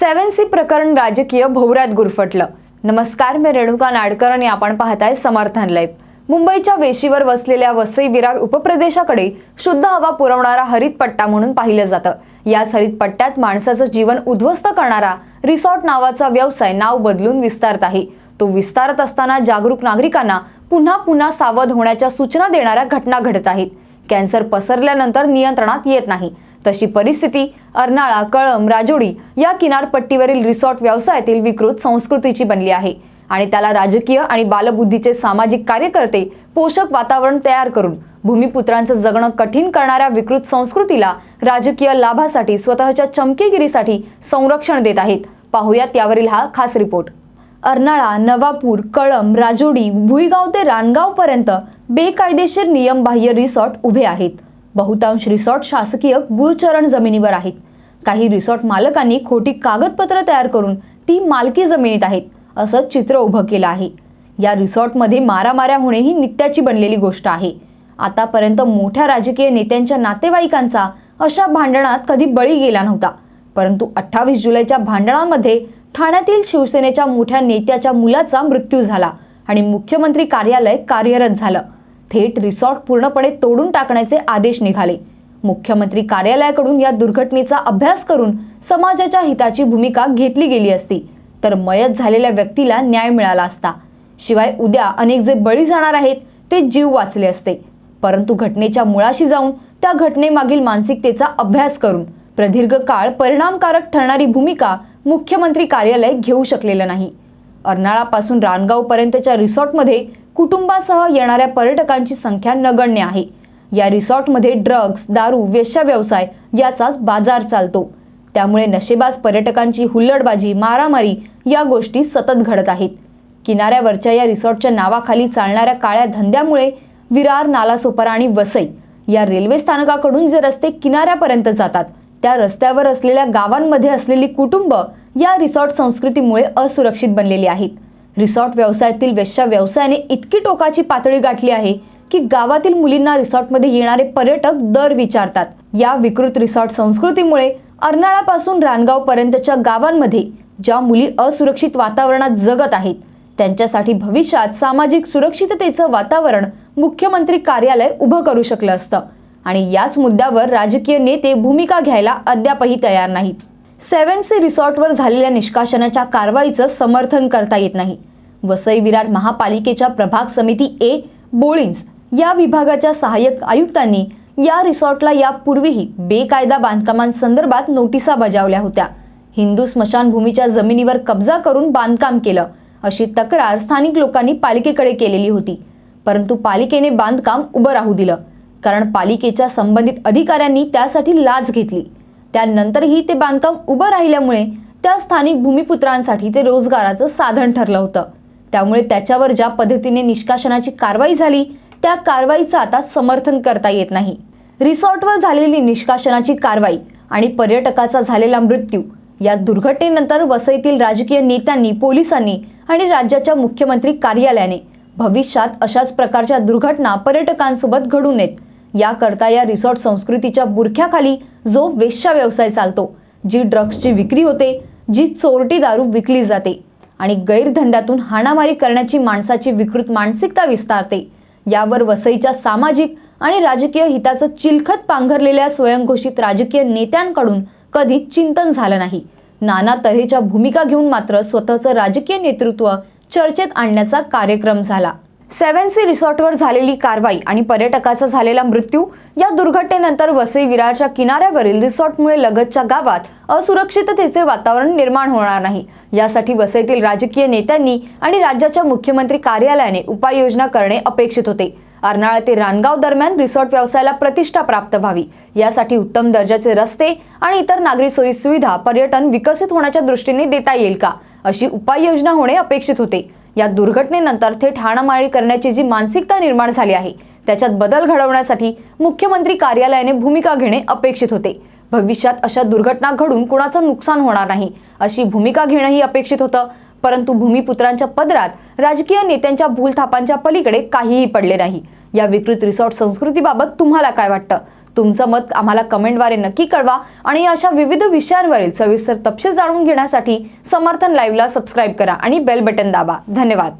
Seven C प्रकरण राजकीय भोवऱ्यात गुरफटलं. नमस्कार मी रेणुका नाडकर आणि आपण पाहताय समर्थन लाईव्ह. मुंबईच्या वेशीवर वसलेल्या वसई विरार उपप्रदेशाकडे शुद्ध हवा पुरवणारा हरित पट्टा म्हणून पाहिलं जातं. याच हरित पट्ट्यात माणसाचं जीवन उद्ध्वस्त करणारा रिसॉर्ट नावाचा व्यवसाय नाव बदलून विस्तारत आहे. तो विस्तारत असताना जागरूक नागरिकांना पुन्हा पुन्हा सावध होण्याच्या सूचना देणाऱ्या घटना घडत आहेत. कॅन्सर पसरल्यानंतर नियंत्रणात येत नाही. तशी परिस्थिती अर्नाळा कळम राजोडी या किनारपट्टीवरील रिसॉर्ट व्यवसायातील विकृत संस्कृतीची बनली आहे आणि त्याला राजकीय आणि बालबुद्धीचे सामाजिक कार्यकर्ते पोषक वातावरण तयार करून भूमिपुत्रांचं जगणं कठीण करणाऱ्या विकृत संस्कृतीला राजकीय लाभासाठी स्वतःच्या चमकेगिरीसाठी संरक्षण देत आहेत. पाहूयात यावरील हा खास रिपोर्ट. अर्नाळा नवापूर कळम राजोडी भुईगाव ते रानगावपर्यंत बेकायदेशीर नियमबाह्य रिसॉर्ट उभे आहेत. बहुतांश रिसॉर्ट शासकीय गुरचरण जमिनीवर आहेत. काही रिसॉर्ट मालकांनी खोटी कागदपत्र तयार करून ती मालकी जमिनीत आहेत असं चित्र उभं केलं आहे. या रिसॉर्टमध्ये मारामाऱ्या होणे ही नित्याची बनलेली गोष्ट आहे. आतापर्यंत मोठ्या राजकीय नेत्यांच्या नातेवाईकांचा अशा भांडणात कधी बळी गेला नव्हता. परंतु अठ्ठावीस जुलैच्या भांडणामध्ये ठाण्यातील शिवसेनेच्या मोठ्या नेत्याच्या मुलाचा मृत्यू झाला आणि मुख्यमंत्री कार्यालय कार्यरत झालं. थेट रिसॉर्ट पूर्णपणे तोडून टाकण्याचे आदेश निघाले. मुख्यमंत्री कार्यालयाकडून या दुर्घटनेचा अभ्यास करून समाजाच्या हिताची भूमिका घेतली गेली असती तर मयत झालेल्या व्यक्तीला न्याय मिळाला असता. शिवाय उद्या अनेक जे बळी जाणार आहेत ते जीव वाचले असते. परंतु घटनेच्या मुळाशी जाऊन त्या घटनेमागील मानसिकतेचा अभ्यास करून प्रदीर्घ काळ परिणामकारक ठरणारी भूमिका मुख्यमंत्री कार्यालय घेऊ शकलेलं नाही. अर्नाळापासून रानगावपर्यंतच्या रिसॉर्टमध्ये कुटुंबासह येणाऱ्या पर्यटकांची संख्या नगण्य आहे. या रिसॉर्टमध्ये ड्रग्ज दारू वेश्या व्यवसाय याचाच बाजार चालतो. त्यामुळे नशेबाज पर्यटकांची हुल्लडबाजी मारामारी या गोष्टी सतत घडत आहेत. किनाऱ्यावरच्या या रिसॉर्टच्या नावाखाली चालणाऱ्या काळ्या धंद्यामुळे विरार नालासोपारा आणि वसई या रेल्वे स्थानकाकडून जे रस्ते किनाऱ्यापर्यंत जातात त्या रस्त्यावर असलेल्या गावांमध्ये असलेली कुटुंब या रिसॉर्ट संस्कृतीमुळे असुरक्षित बनलेली आहेत. रिसॉर्ट व्यवसायातील वेश्या व्यवसायाने इतकी टोकाची पातळी गाठली आहे की गावातील मुलींना रिसॉर्टमध्ये येणारे पर्यटक दर विचारतात. या विकृत रिसॉर्ट संस्कृतीमुळे अर्नाळापासून रानगावपर्यंतच्या गावांमध्ये ज्या मुली असुरक्षित वातावरणात जगत आहेत त्यांच्यासाठी भविष्यात सामाजिक सुरक्षिततेचं वातावरण मुख्यमंत्री कार्यालय उभं करू शकलं असतं. आणि याच मुद्द्यावर राजकीय नेते भूमिका घ्यायला अद्यापही तयार नाहीत. सेव्हन सी रिसॉर्टवर झालेल्या निष्काशनाच्या कारवाईचं समर्थन करता येत नाही. वसई विरार महापालिकेच्या प्रभाग समिती ए बोळींज या विभागाच्या सहाय्यक आयुक्तांनी या रिसॉर्टला यापूर्वीही बेकायदा बांधकामांसंदर्भात नोटिसा बजावल्या होत्या. हिंदू स्मशानभूमीच्या जमिनीवर कब्जा करून बांधकाम केलं अशी तक्रार स्थानिक लोकांनी पालिकेकडे केलेली होती. परंतु पालिकेने बांधकाम उभं राहू दिलं कारण पालिकेच्या संबंधित अधिकाऱ्यांनी त्यासाठी लाच घेतली. त्यानंतरही ते बांधकाम उभं राहिल्यामुळे त्या स्थानिक भूमिपुत्रांसाठी ते रोजगाराचं साधन ठरलं होतं. त्यामुळे त्याच्यावर ज्या पद्धतीने निष्काशनाची कारवाई झाली त्या कारवाईचं आता समर्थन करता येत नाही. रिसॉर्टवर झालेली निष्काशनाची कारवाई आणि पर्यटकाचा झालेला मृत्यू या दुर्घटनेनंतर वसईतील राजकीय नेत्यांनी पोलिसांनी आणि राज्याच्या मुख्यमंत्री कार्यालयाने भविष्यात अशाच प्रकारच्या दुर्घटना पर्यटकांसोबत घडू नयेत. याकरता या रिसॉर्ट संस्कृतीच्या बुरख्याखाली जो वेश्या व्यवसाय चालतो जी ड्रग्सची विक्री होते जी चोरटी दारू विकली जाते आणि गैरधंद्यातून हाणामारी करण्याची माणसाची विकृत मानसिकता विस्तारते. यावर वसईच्या सामाजिक आणि राजकीय हिताचं चिलखत पांघरलेल्या स्वयंघोषित राजकीय नेत्यांकडून कधी चिंतन झालं नाही. नाना तऱ्हेच्या भूमिका घेऊन मात्र स्वतःचं राजकीय नेतृत्व चर्चेत आणण्याचा कार्यक्रम झाला. सेव्हन सी रिसॉर्टवर झालेली कारवाई आणि पर्यटकाचा झालेला मृत्यू या दुर्घटनेनंतर वसई विरारच्या किनाऱ्यावरील रिसॉर्टमुळे लगतच्या गावात असुरक्षिततेचे वातावरण निर्माण होणार नाही. यासाठी वसईतील राजकीय नेत्यांनी आणि राज्याच्या मुख्यमंत्री कार्यालयाने उपाययोजना करणे अपेक्षित होते. अर्नाळा ते रानगाव दरम्यान रिसॉर्ट व्यवसायाला प्रतिष्ठा प्राप्त व्हावी. यासाठी उत्तम दर्जाचे रस्ते आणि इतर नागरी सोयी सुविधा पर्यटन विकसित होण्याच्या दृष्टीने देता येईल का? अशी उपाययोजना होणे अपेक्षित होते. या दुर्घटनेनंतर थेट हाणामारी करण्याची जी मानसिकता निर्माण झाली आहे त्याच्यात बदल घडवण्यासाठी मुख्यमंत्री कार्यालयाने भूमिका घेणे अपेक्षित होते. भविष्यात अशा दुर्घटना घडून कुणाचं नुकसान होणार नाही अशी भूमिका घेणंही अपेक्षित होतं. परंतु भूमिपुत्रांच्या पदरात राजकीय नेत्यांच्या भूलथापांच्या पलीकडे काहीही पडले नाही. या विकृत रिसॉर्ट संस्कृतीबाबत तुम्हाला काय वाटतं? तुमचं मत आम्हाला कमेंटद्वारे नक्की कळवा आणि अशा विविध विषयांवरील सविस्तर तपशील जाणून घेण्यासाठी समर्थन लाईव्हला सबस्क्राईब करा आणि बेल बटन दाबा. धन्यवाद.